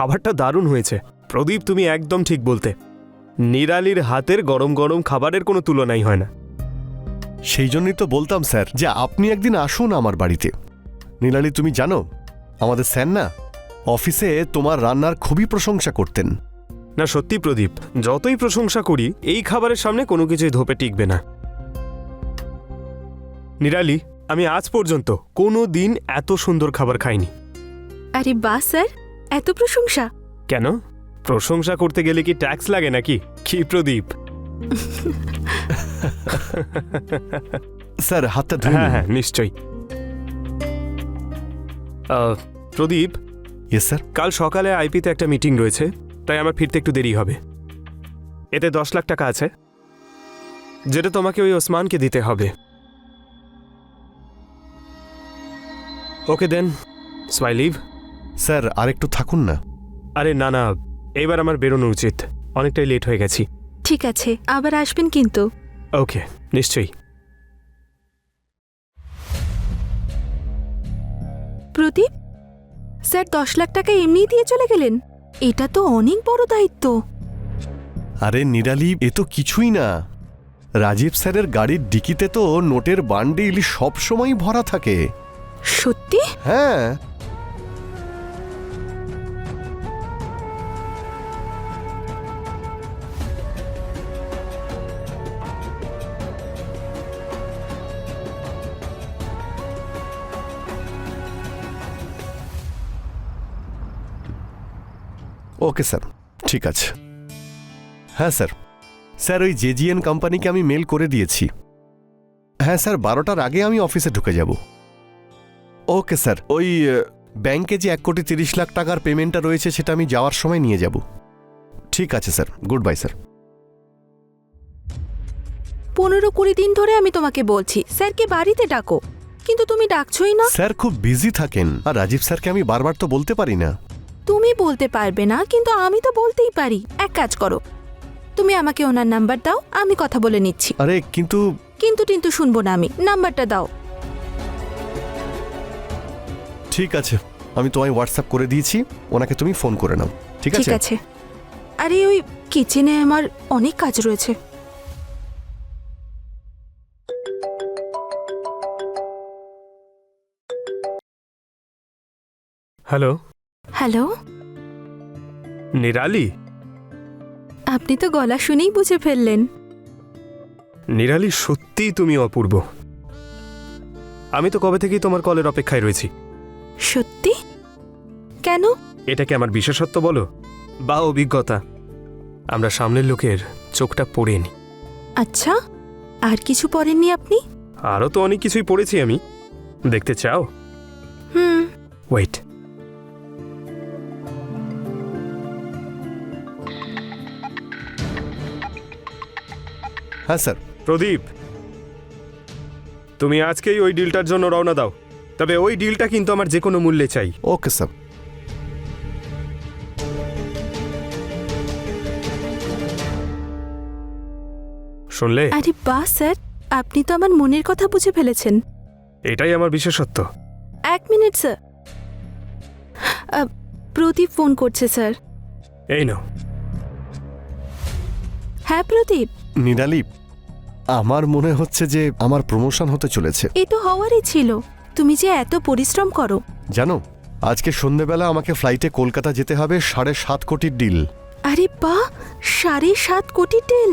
খাবারটা দারুণ হয়েছে। প্রদীপ তুমি একদম ঠিক বলতে। নিরালির হাতের গরম গরম খাবারের কোনো তুলনাই হয় না। সেই জন্যই তো বলতাম স্যার যে আপনি একদিন আসুন আমার বাড়িতে। নিরালি তুমি জানো আমাদের স্যার না অফিসে তোমার রান্নার খুবই প্রশংসা করতেন। না সত্যি প্রদীপ যতই প্রশংসা করি এই খাবারের সামনে কোনো কিছুই ধোপে টিকবে না। নিরালি আমি আজ পর্যন্ত কোনো দিন এত সুন্দর খাবার খাইনি। আরে বা স্যার। এত প্রশংসা? কেন? প্রশংসা করতে গেলে কি ট্যাক্স লাগে নাকি? কি প্রদীপ? স্যার হাতটা ধুয়ে হ্যাঁ হ্যাঁ নিশ্চয়ই। আহ, প্রদীপ? ইয়েস স্যার কাল সকালে আইপিতে একটা মিটিং রয়েছে তাই আমার ফিরতে একটু দেরি হবে। এতে দশ লাখ টাকা আছে যেটা তোমাকে ওই ওসমানকে দিতে হবে। ওকে দেন সোয়াই লিভ। স্যার আরেকটু থাকুন না। আরে না না এবার আমার বেরোনো উচিত। অনেকটাই লেট হয়ে গেছি। ঠিক আছে আবার আসবেন কিন্তু। ওকে নিশ্চয়ই। প্রদীপ স্যার দশ লাখ টাকা এমনিই দিয়ে চলে গেলেন? এটা তো অনেক বড় দায়িত্ব। আরে নিরালি এ তো কিছুই না। রাজীব স্যারের গাড়ির ডিকিতে তো নোটের বান্ডিল সবসময়ই ভরা থাকে। সত্যি? হ্যাঁ। Okay sir. ঠিক আছে। হ্যাঁ স্যার। স্যার ওই জেজিএন কোম্পানিকে আমি মেল করে দিয়েছি। হ্যাঁ স্যার বারোটার আগে আমি অফিসে ঢুকে যাব। Okay sir. ওই ব্যাংকে যে এক কোটি তিরিশ লাখ টাকার পেমেন্টটা রয়েছে সেটা আমি যাওয়ার সময় নিয়ে যাব। ঠিক আছে স্যার। Good bye sir. পনেরো কুড়ি দিন ধরে আমি তোমাকে বলছি স্যারকে বাড়িতে ডাকো। কিন্তু তুমি ডাকছোই না। স্যার খুব বিজি থাকেন। আর রাজীব স্যারকে আমি বারবার তো বলতে পারি না। তুমি বলতে পারবে না কিন্তু আমি তো বলতেই পারি। এক কাজ করো। তুমি আমাকে ওনার নাম্বার দাও আমি কথা বলে নিচ্ছি। আরে কিন্তু কিন্তু কিন্তু শুনব না আমি নাম্বারটা দাও। ঠিক আছে আমি তোমায় হোয়াটসঅ্যাপ করে দিয়েছি ওনাকে তুমি ফোন করে নাও ঠিক ঠিক আছে আছে। আরে ওই কিচেনে আমার অনেক কাজ রয়েছে। হ্যালো। হ্যালো? নিরালি? আপনি তো গলা শুনেই বুঝে ফেললেন। নিরালি সত্যিই তুমি অপূর্ব। আমি তো কবে থেকেই তোমার কলের অপেক্ষায় রয়েছি। সত্যি? কেন? এটাকে আমার বিশেষত্ব বলো? বা অভিজ্ঞতা? আমরা সামনের লোকের চোখটা পড়ে নি। আচ্ছা আর কিছু পড়েননি আপনি? আরও তো অনেক কিছুই পড়েছি আমি। দেখতে চাও? হ্যাঁ স্যার। প্রদীপ তুমি আজকেই ওই ডিলটার জন্য রওনা দাও। তবে ওই ডিলটা কিন্তু আমার যে কোনো মূল্যে চাই। Okay sir. শুনলে? আরে বাহ স্যার আপনি তো আমার মনের কথা বুঝে ফেলেছেন। এটাই আমার বিশেষত্ব। এক মিনিট স্যার। আহ, প্রদীপ ফোন করছে স্যার। এই নাও। হ্যাঁ প্রদীপ। নিরালি আমার মনে হচ্ছে যে আমার প্রমোশন হতে চলেছে। এ তো হওয়ারই ছিল। তুমি যে এত পরিশ্রম করো। জানো আজকে সন্ধেবেলা আমাকে ফ্লাইটে কলকাতা যেতে হবে সাড়ে সাত কোটির ডিল আরে বা সাড়ে সাত কোটি ডিল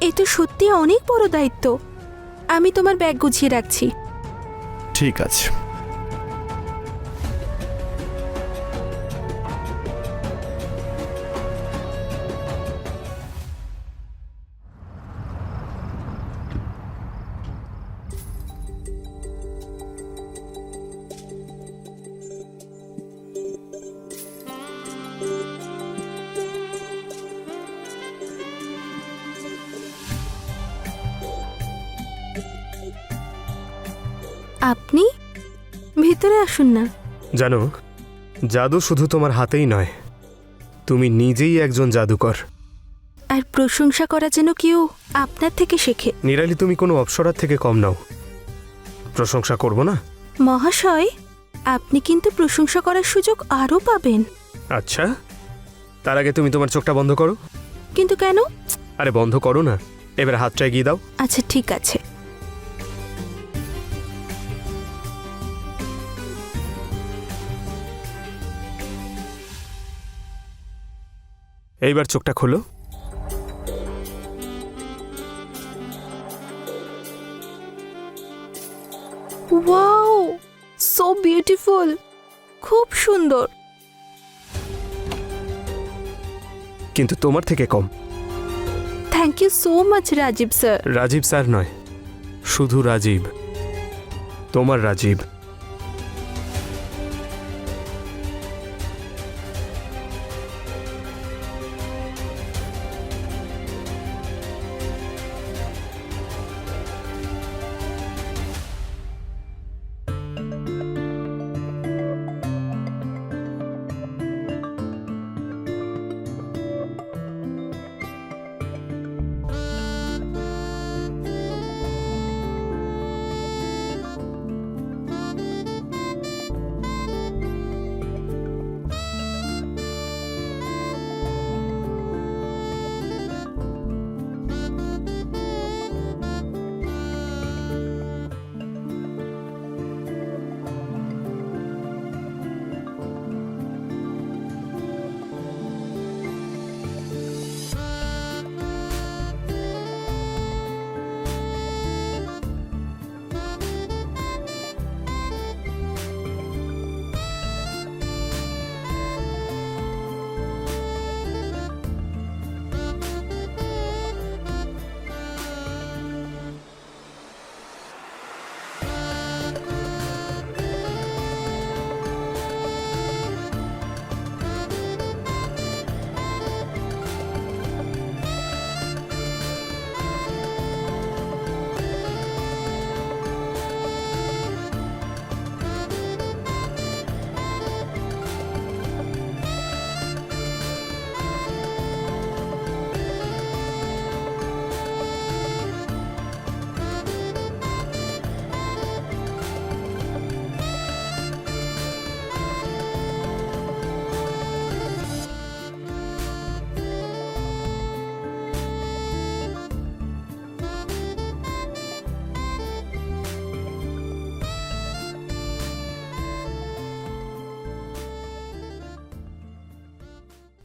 এ তো সত্যি অনেক বড় দায়িত্ব। আমি তোমার ব্যাগ গুছিয়ে রাখছি। ঠিক আছে। ভিতরে আসুন না। জানো জাদু শুধু তোমার হাতেই নয় তুমি নিজেই একজন জাদুকর। আর প্রশংসা করা যেন কেউ আপনার থেকে শেখে। নিরালি তুমি কোনো অপসরার থেকে কম নাও। প্রশংসা করব না? মহাশয় আপনি কিন্তু প্রশংসা করার সুযোগ আরও পাবেন। আচ্ছা তার আগে তুমি তোমার চোখটা বন্ধ করো। কিন্তু কেন? আরে বন্ধ করো না। এবার হাতটা এগিয়ে দাও। আচ্ছা ঠিক আছে। এইবার চোখটা খোলো। ওয়াও সো বিউটিফুল খুব সুন্দর। কিন্তু তোমার থেকে কম। Thank you so much Rajiv sir. Rajiv sir নয় শুধু রাজীব। তোমার রাজীব।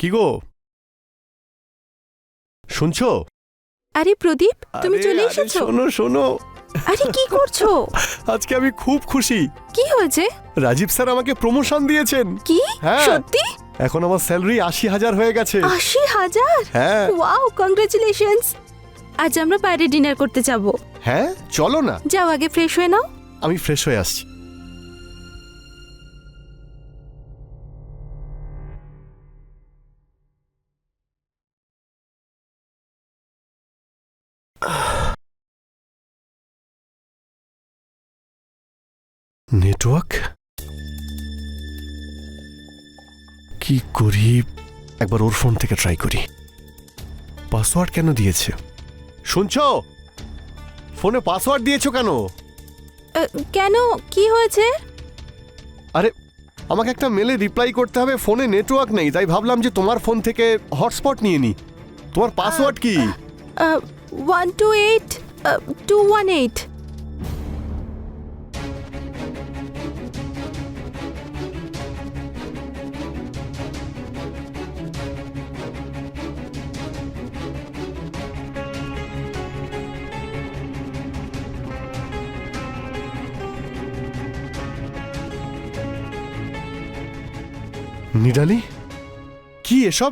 কি গো? শুনছো? আরে প্রদীপ তুমি আরে, চলে আরে, এসেছ? শোনো শোনো। আরে কি করছ? আজকে আমি খুব খুশি। কি হয়েছে? রাজীব স্যার আমাকে প্রমোশন দিয়েছেন। কি? হ্যাঁ। সত্যি? এখন আমার স্যালারি আশি হাজার হয়ে গেছে। আশি হাজার? হ্যাঁ। Wow congratulations. আজ আমরা বাইরে ডিনার করতে যাব। হ্যাঁ চলো না। যাও আগে ফ্রেশ হয়ে নাও। আমি ফ্রেশ হয়ে আসছি। নেটওয়ার্ক? কি করি? একবার ওর ফোন থেকে ট্রাই করি। পাসওয়ার্ড কেন দিয়েছে? শুনছো? ফোনে পাসওয়ার্ড দিয়েছ কেন? কেন? কি হয়েছে? আরে আমাকে একটা মেলে রিপ্লাই করতে হবে ফোনে নেটওয়ার্ক নেই তাই ভাবলাম যে তোমার ফোন থেকে হটস্পট নিয়ে নি। তোমার পাসওয়ার্ড কি? One two eight two one eight Nirali? কি এসব?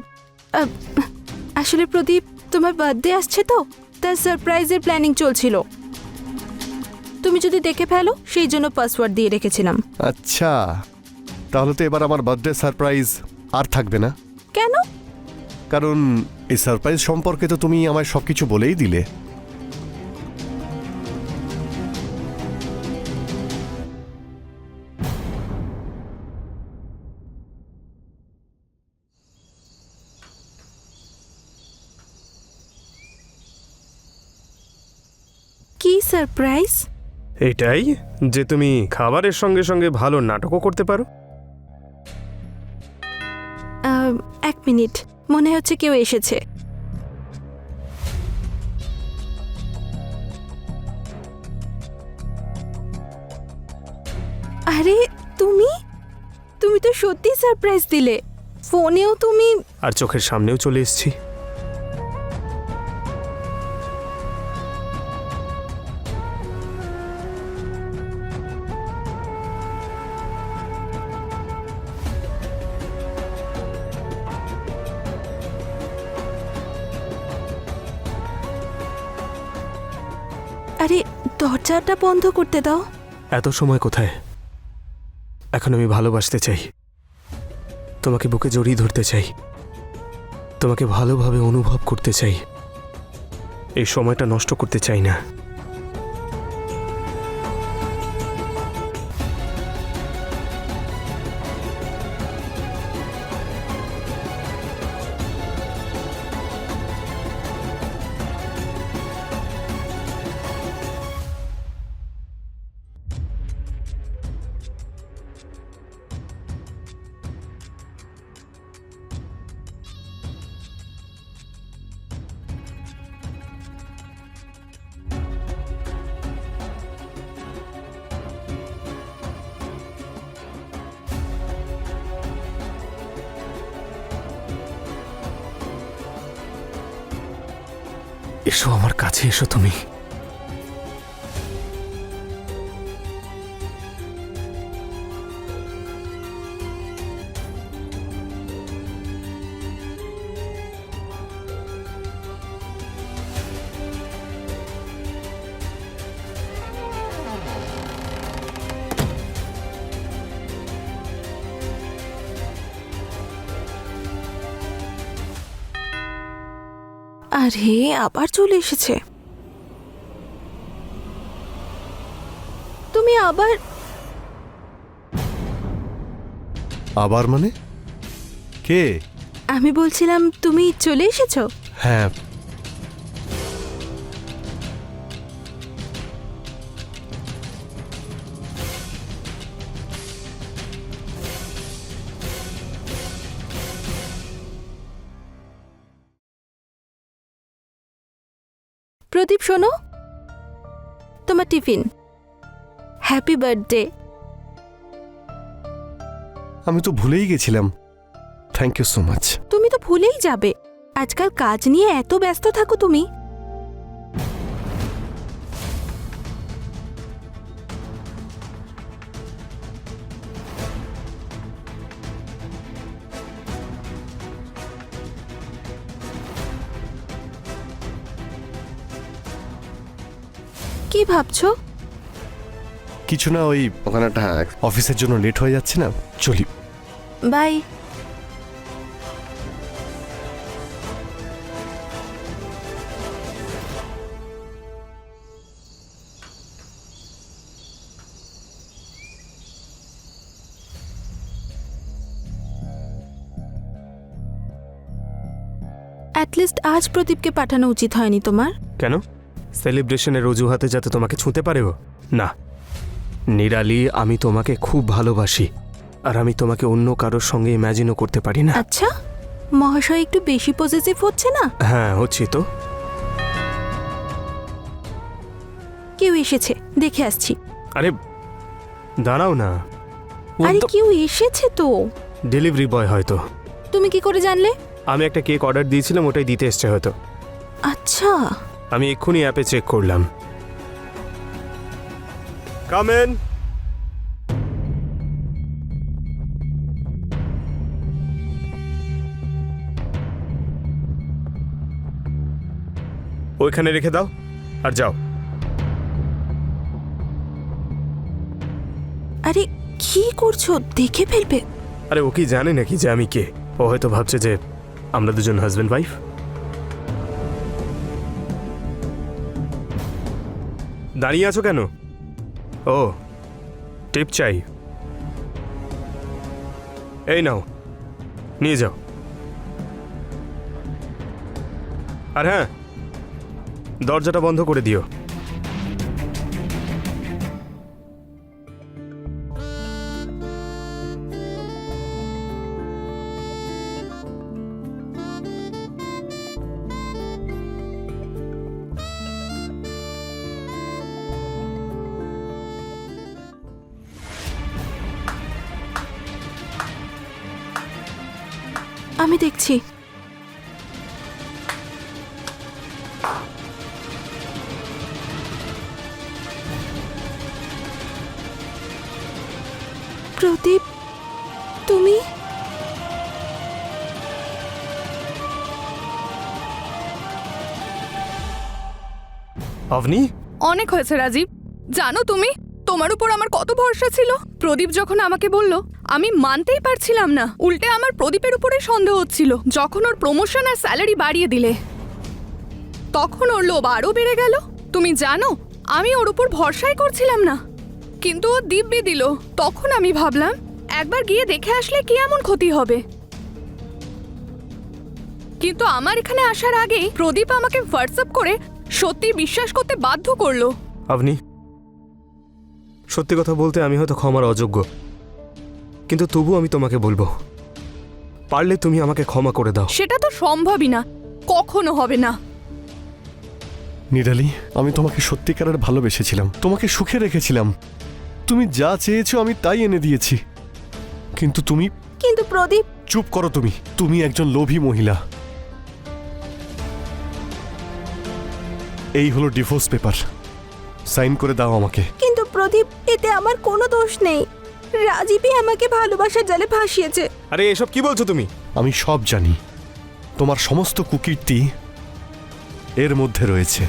আসলে প্রদীপ তোমার বার্থডে আসছে তো তার সারপ্রাইজের প্ল্যানিং চলছিল। তুমি যদি দেখে ফেলো সেই জন্য পাসওয়ার্ড দিয়ে রেখেছিলাম। আচ্ছা তাহলে তো এবার আমার বার্থডে সারপ্রাইজ আর থাকবে না। কেন? কারণ এই সারপ্রাইজ সম্পর্কে তো তুমি আমায় সবকিছু বলেই দিলে। সারপ্রাইজ? এটাই যে তুমি খাবারের সঙ্গে সঙ্গে ভালো নাটকও করতে পারো। এক মিনিট। মনে হচ্ছে কেউ এসেছে। আরে তুমি? তুমি তো সত্যি সারপ্রাইজ দিলে। ফোনেও তুমি আর চোখের সামনেও চলে এসেছি। দরজাটা বন্ধ করতে দাও। এত সময় কোথায়? এখন আমি ভালোবাসতে চাই। তোমাকে বুকে জড়িয়ে ধরতে চাই। তোমাকে ভালোভাবে অনুভব করতে চাই। এই সময়টা নষ্ট করতে চাই না। এসো আমার কাছে এসো তুমি। আরে আবার চলে এসেছে। তুমি আবার আবার মানে? কে? আমি বলছিলাম তুমি চলে এসেছ? হ্যাঁ শোনো। তোমার টিফিন। হ্যাপি বার্থডে আমি তো ভুলেই গেছিলাম। থ্যাংক ইউ সো মাচ তুমি তো ভুলেই যাবে। আজকাল কাজ নিয়ে এত ব্যস্ত থাকো তুমি। কি ভাবছ? কিছু না ওই ওখানে একটা অফিসের জন্য লেট হয়ে যাচ্ছে না চলি। বাই। অ্যাটলিস্ট আজ প্রদীপকে পাঠানো উচিত হয়নি তোমার। কেন? সেলিব্রেশনের অজুহাতে যাতে তোমাকে ছুঁতে পারেও? না। নিরালি আমি তোমাকে খুব ভালোবাসি। আর আমি তোমাকে অন্য কারোর সঙ্গে ইম্যাজিনও করতে পারি না। আচ্ছা মহাশয় একটু বেশি পজিটিভ হচ্ছে না? হ্যাঁ হচ্ছে তো। কেউ এসেছে দেখে আসছি। আরে দাঁড়াও না। আরে কেউ এসেছে তো। ডেলিভারি বয় হয়তো। তুমি কি করে জানলে? আমি একটা কেক অর্ডার দিয়েছিলাম ওটাই দিতে এসছে হয়তো। আচ্ছা। আমি এক্ষুনি অ্যাপে চেক করলাম। কামেন ওইখানে রেখে দাও আর যাও। আরে কি করছ? দেখে ফেলবে। আরে ও কি জানে নাকি যে আমি কে? ও হয়তো ভাবছে যে আমরা দুজন হাজব্যান্ড ওয়াইফ দাঁড়িয়ে আছো কেন? ও, টিপ চাই। এই নাও, নিয়ে যাও। আর হ্যাঁ দরজাটা বন্ধ করে দিও। আমি দেখছি। প্রদীপ তুমি? আপনি অনেক হয়েছে রাজীব। জানো তুমি তোমার উপর আমার কত ভরসা ছিল। প্রদীপ যখন আমাকে বলল আমি মানতেই পারছিলাম না। উল্টে আমার প্রদীপের উপরে সন্দেহ হচ্ছিল, যখন ওর প্রমোশন আর স্যালারি বাড়িয়ে দিলে। তখন ওর লোভ আরও বেড়ে গেল। তুমি জানো, আমি ওর উপর ভরসাই করছিলাম না। কিন্তু ও দিব্যি দিল। তখন আমি ভাবলাম, একবার গিয়ে দেখে আসলে কি এমন ক্ষতি হবে। কিন্তু আমার এখানে আসার আগেই প্রদীপ আমাকে হোয়াটসঅ্যাপ করে সত্যি বিশ্বাস করতে বাধ্য করল। আপনি সত্যি কথা বলতে আমি হয়তো ক্ষমার অযোগ্য। কিন্তু তবু আমি তোমাকে বলব পারলে তুমি আমাকে ক্ষমা করে দাও। সেটা তো সম্ভবই না কখনো হবে না। নিরালি আমি তোমাকে সত্যিকারের ভালোবেসেছিলাম তোমাকে সুখে রেখেছিলাম। তুমি যা চেয়েছো আমি তাই এনে দিয়েছি। কিন্তু তুমি কিন্তু প্রদীপ চুপ করো তুমি তুমি একজন লোভী মহিলা। এই হলো ডিভোর্স পেপার। সাইন করে দাও আমাকে। কিন্তু প্রদীপ এতে আমার কোনো দোষ নেই। রাজীবই আমাকে ভালোবাসার জালে ভাসিয়েছে আরে এসব কি বলছো তুমি? আমি সব জানি। তোমার সমস্ত কুকীর্তি এর মধ্যে রয়েছে।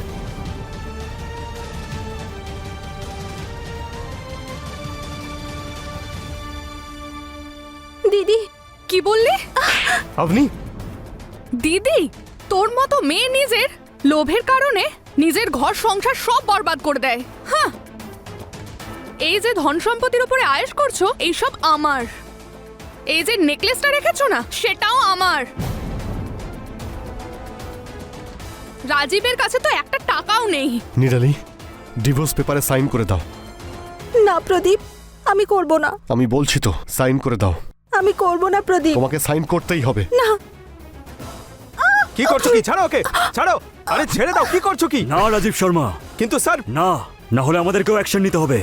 দিদি কি বললি? আপনি দিদি তোর মতো মেয়ে নিজের লোভের কারণে নিজের ঘর সংসার সব বরবাদ করে দেয়। হ্যাঁ এই যে ধন সম্পত্তির উপরে আয়েশ করছ এইসব আমার। এই যে নেকলেসটা রেখেছো না সেটাও আমার। রাজীবের কাছে তো একটা টাকাও নেই। নিরালি ডিভোর্স পেপারে সাইন করে দাও। না প্রদীপ আমি করব না। আমি বলছি তো সাইন করে দাও। আমি করব না প্রদীপ। তোমাকে সাইন করতেই হবে। না। কি করছ কি? ছাড়ো ওকে ছাড়ো। আরে ছেড়ে দাও কি করছ কি? না রাজীব শর্মা। কিন্তু স্যার না না হলে আমাদেরকেও অ্যাকশন নিতে হবে।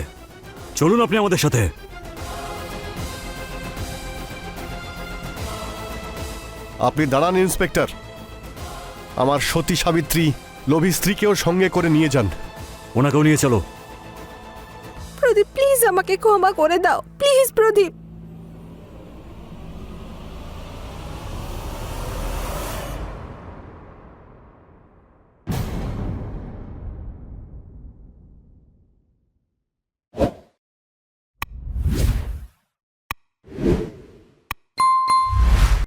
চলুন আপনি আমাদের সাথে। আপনি দাঁড়ান ইন্সপেক্টর। আমার সতী সাবিত্রী লোভী স্ত্রীকেও সঙ্গে করে নিয়ে যান। ওনাকেও নিয়ে চলো। প্রদীপ প্লিজ আমাকে ক্ষমা করে দাও। প্লিজ প্রদীপ।